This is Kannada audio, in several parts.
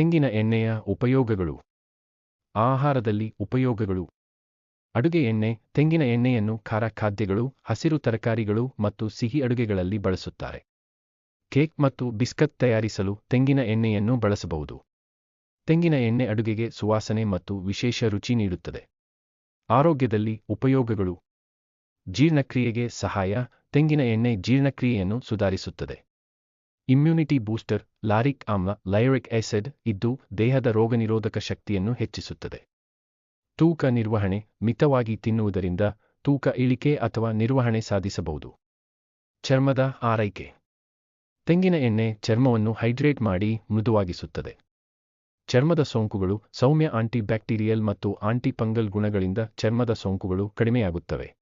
ತೆಂಗಿನ ಎಣ್ಣೆಯ ಉಪಯೋಗಗಳು. ಆಹಾರದಲ್ಲಿ ಉಪಯೋಗಗಳು. ಅಡುಗೆ ಎಣ್ಣೆ, ತೆಂಗಿನ ಎಣ್ಣೆಯನ್ನು ಖಾರ ಖಾದ್ಯಗಳು, ಹಸಿರು ತರಕಾರಿಗಳು ಮತ್ತು ಸಿಹಿ ಅಡುಗೆಗಳಲ್ಲಿ ಬಳಸುತ್ತಾರೆ. ಕೇಕ್ ಮತ್ತು ಬಿಸ್ಕತ್ ತಯಾರಿಸಲು ತೆಂಗಿನ ಎಣ್ಣೆಯನ್ನು ಬಳಸಬಹುದು. ತೆಂಗಿನ ಎಣ್ಣೆ ಅಡುಗೆಗೆ ಸುವಾಸನೆ ಮತ್ತು ವಿಶೇಷ ರುಚಿ ನೀಡುತ್ತದೆ. ಆರೋಗ್ಯದಲ್ಲಿ ಉಪಯೋಗಗಳು. ಜೀರ್ಣಕ್ರಿಯೆಗೆ ಸಹಾಯ, ತೆಂಗಿನ ಎಣ್ಣೆ ಜೀರ್ಣಕ್ರಿಯೆಯನ್ನು ಸುಧಾರಿಸುತ್ತದೆ. ಇಮ್ಯುನಿಟಿ ಬೂಸ್ಟರ್, ಲಾರಿಕ್ ಆಮ್ಲ, ಲೈರಿಕ್ ಆಸಿಡ್ ಇದ್ದು ದೇಹದ ರೋಗನಿರೋಧಕ ಶಕ್ತಿಯನ್ನು ಹೆಚ್ಚಿಸುತ್ತದೆ. ತೂಕ ನಿರ್ವಹಣೆ, ಮಿತವಾಗಿ ತಿನ್ನುವುದರಿಂದ ತೂಕ ಇಳಿಕೆ ಅಥವಾ ನಿರ್ವಹಣೆ ಸಾಧಿಸಬಹುದು. ಚರ್ಮದ ಆರೈಕೆ. ತೆಂಗಿನ ಎಣ್ಣೆ ಚರ್ಮವನ್ನು ಹೈಡ್ರೇಟ್ ಮಾಡಿ ಮೃದುವಾಗಿಸುತ್ತದೆ. ಚರ್ಮದ ಸೋಂಕುಗಳು ಸೌಮ್ಯ ಆಂಟಿಬ್ಯಾಕ್ಟೀರಿಯಲ್ ಮತ್ತು ಆಂಟಿಪಂಗಲ್ ಗುಣಗಳಿಂದ ಚರ್ಮದ ಸೋಂಕುಗಳು ಕಡಿಮೆಯಾಗುತ್ತವೆ.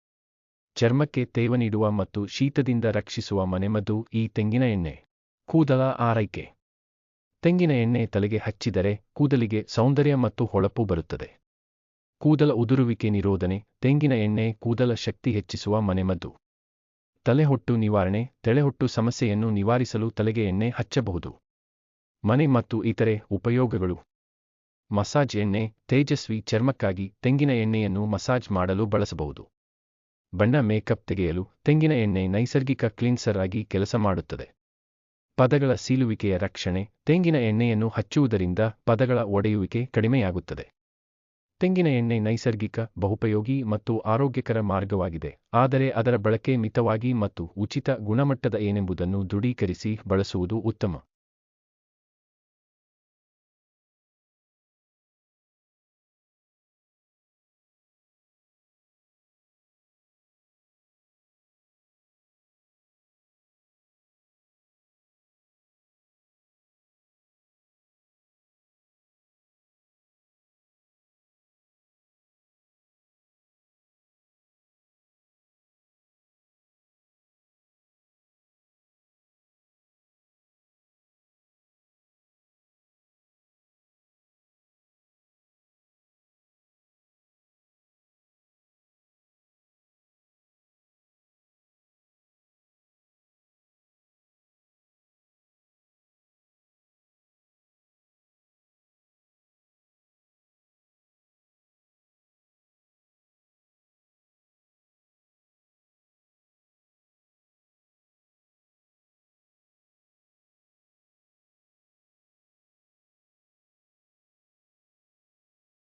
ಚರ್ಮಕ್ಕೆ ತೇವ ನೀಡುವ ಮತ್ತು ಶೀತದಿಂದ ರಕ್ಷಿಸುವ ಮನೆಮದ್ದು ಈ ತೆಂಗಿನ ಎಣ್ಣೆ. ಕೂದಲ ಆರೈಕೆ. ತೆಂಗಿನ ಎಣ್ಣೆ ತಲೆಗೆ ಹಚ್ಚಿದರೆ ಕೂದಲಿಗೆ ಸೌಂದರ್ಯ ಮತ್ತು ಹೊಳಪು ಬರುತ್ತದೆ. ಕೂದಲ ಉದುರುವಿಕೆ ನಿರೋಧನೆ, ತೆಂಗಿನ ಎಣ್ಣೆ ಕೂದಲ ಶಕ್ತಿ ಹೆಚ್ಚಿಸುವ ಮನೆಮದ್ದು. ತಲೆಹೊಟ್ಟು ನಿವಾರಣೆ, ತಲೆಹೊಟ್ಟು ಸಮಸ್ಯೆಯನ್ನು ನಿವಾರಿಸಲು ತಲೆಗೆ ಎಣ್ಣೆ ಹಚ್ಚಬಹುದು. ಮನೆ ಮತ್ತು ಇತರೆ ಉಪಯೋಗಗಳು. ಮಸಾಜ್ ಎಣ್ಣೆ, ತೇಜಸ್ವಿ ಚರ್ಮಕ್ಕಾಗಿ ತೆಂಗಿನ ಎಣ್ಣೆಯನ್ನು ಮಸಾಜ್ ಮಾಡಲು ಬಳಸಬಹುದು. ಬಣ್ಣ ಮೇಕಪ್ ತೆಗೆಯಲು ತೆಂಗಿನ ಎಣ್ಣೆ ನೈಸರ್ಗಿಕ ಕ್ಲೀನ್ಸರ್ ಆಗಿ ಕೆಲಸ ಮಾಡುತ್ತದೆ. ಪದಗಳ ಸೀಲುವಿಕೆಯ ರಕ್ಷಣೆ, ತೆಂಗಿನ ಎಣ್ಣೆಯನ್ನು ಹಚ್ಚುವುದರಿಂದ ಪದಗಳ ಒಡೆಯುವಿಕೆ ಕಡಿಮೆಯಾಗುತ್ತದೆ. ತೆಂಗಿನ ಎಣ್ಣೆ ನೈಸರ್ಗಿಕ, ಬಹುಪಯೋಗಿ ಮತ್ತು ಆರೋಗ್ಯಕರ ಮಾರ್ಗವಾಗಿದೆ, ಆದರೆ ಅದರ ಬಳಕೆ ಮಿತವಾಗಿ ಮತ್ತು ಉಚಿತ ಗುಣಮಟ್ಟದ ಏನೆಂಬುದನ್ನು ದೃಢೀಕರಿಸಿ ಬಳಸುವುದು ಉತ್ತಮ.